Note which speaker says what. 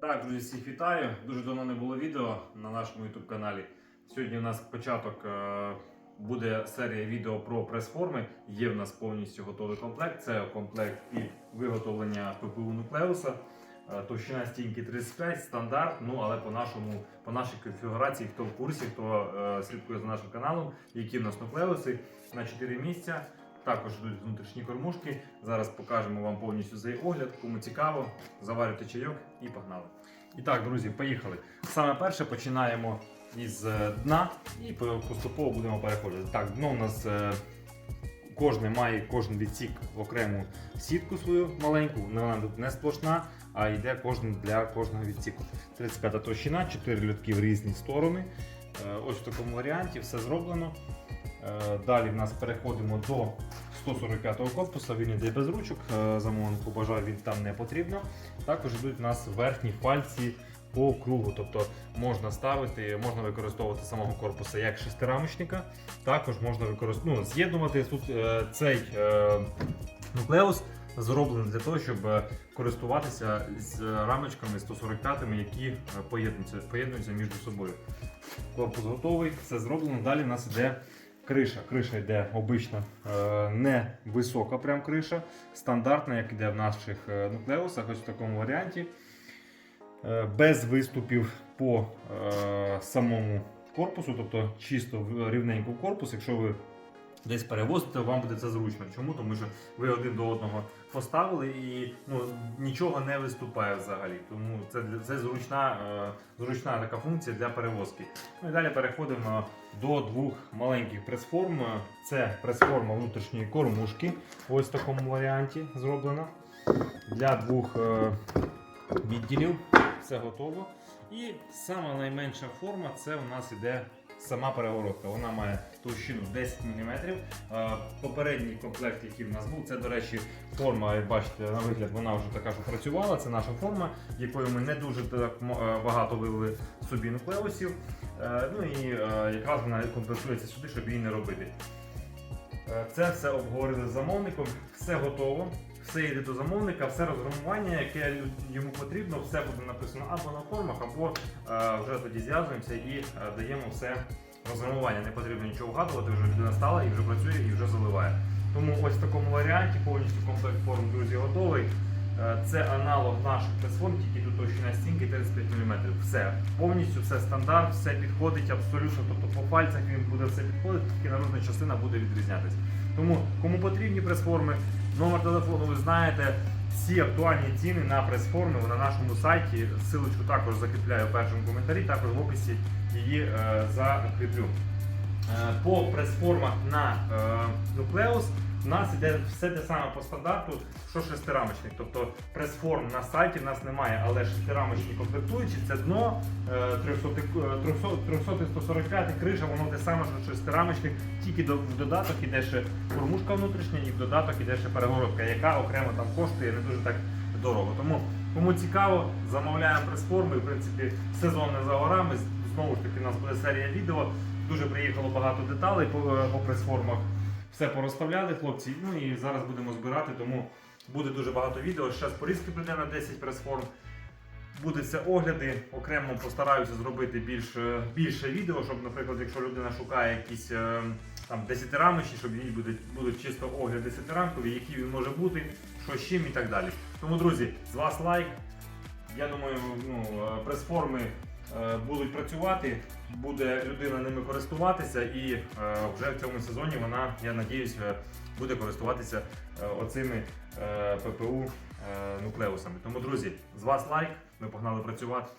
Speaker 1: Так, друзі, всіх вітаю. Дуже давно не було відео на нашому YouTube каналі. Сьогодні у нас початок е, буде серія відео про прес-форми. Є в нас повністю готовий комплект. Це комплект під виготовлення ППУ нуклеуса. Е, Товщина стінки 35, стандарт. Ну але по нашому, по нашій конфігурації, хто в курсі, хто е, слідкує за нашим каналом, які в нас нуклеуси на 4 місця. Також йдуть внутрішні кормушки. Зараз покажемо вам повністю цей огляд. Кому цікаво, заварюйте чайок і погнали. І так, друзі, поїхали. Саме перше починаємо із е, дна і поступово будемо переходити. Так, дно у нас е, кожне має кожен відсік окрему сітку свою маленьку, вона тут не сплошна, а йде кожен для кожного відсіку. 35 товщина, 4 льотки в різні сторони. Е, Ось в такому варіанті все зроблено. Е, Далі в нас переходимо до 145-го корпуса, він йде без ручок, е, замовнику бажаю, він там не потрібно. Також йдуть у нас верхні пальці по кругу, тобто можна ставити, можна використовувати самого корпуса як шестирамочника, також можна використовувати, ну, з'єднувати тут е, цей нуклеус зроблений для того, щоб користуватися з рамочками 145 які поєднуються, поєднуються між собою. Корпус готовий, все зроблено. Далі в нас йде криша. Криша йде обична, е, не висока прям криша, стандартна, як йде в наших е, нуклеусах, ось в такому варіанті. Е, Без виступів по самому корпусу, тобто чисто рівненько корпус, якщо ви десь перевозите, вам буде це зручно. Чому? Тому що ви один до одного поставили і ну, нічого не виступає взагалі. Тому це, це зручна, е, зручна така функція для перевозки. Ну і далі переходимо до двох маленьких прес-форм. Це прес-форма внутрішньої кормушки. Ось в такому варіанті зроблена. Для двох е, відділів все готово. І сама найменша форма це у нас іде сама перегородка. Вона має товщину 10 мм. Е, Попередній комплект, який в нас був, це, до речі, форма, як бачите, на вигляд, вона вже така, що працювала. Це наша форма, якою ми не дуже так е, багато вивели собі нуклеусів. Е, Ну і якраз вона комплектується сюди, щоб її не робити. Це все обговорили з замовником, все готово, все йде до замовника, все розграмування, яке йому потрібно, все буде написано або на формах, або е, вже тоді зв'язуємося і е, даємо все розграмування. Не потрібно нічого вгадувати, вже людина стала і вже працює, і вже заливає. Тому ось в такому варіанті повністю комплект форм, друзі, готовий. Е, Це аналог наших прес-форм, тільки тут товщина стінки 35 мм. Все, повністю все стандарт, все підходить абсолютно. Тобто по пальцях він буде все підходити, тільки наружна частина буде відрізнятися. Тому кому потрібні прес-форми, номер телефону ви знаєте. Всі актуальні ціни на прес-форми на нашому сайті. Силочку також закріпляю в першому коментарі, також в описі її е, закріплю. Е, По прес-формах на е, нуклеус у нас іде все те саме по стандарту, що шестирамочник. Тобто прес-форм на сайті в нас немає, але шестирамочні комплектуючі це дно е, 300, е, 300, 145 криша, воно те саме, що шестирамочник, тільки в додаток іде ще кормушка внутрішня і в додаток іде ще перегородка, яка окремо там коштує не дуже так дорого. Тому кому цікаво, замовляємо прес-форми. В принципі, сезон не за горами. Знову ж таки, у нас буде серія відео. Дуже приїхало багато деталей по, е, по прес-формах. Все порозставляли хлопці. Ну і зараз будемо збирати, тому буде дуже багато відео. Зараз порізки прийде на 10 прес-форм. Будуть це огляди. Окремо постараюся зробити більше, більше відео, щоб, наприклад, якщо людина шукає якісь е, там 10-рамочні, щоб їй будуть, будуть чисто огляд 10-рамкові, які він може бути, що з чим і так далі. Тому, друзі, з вас лайк. Я думаю, ну, е, прес-форми е, будуть працювати, буде людина ними користуватися, і е, вже в цьому сезоні вона, я надіюсь, е, буде користуватися е, оцими е, ППУ е, нуклеусами. Тому, друзі, з вас лайк, ми погнали працювати.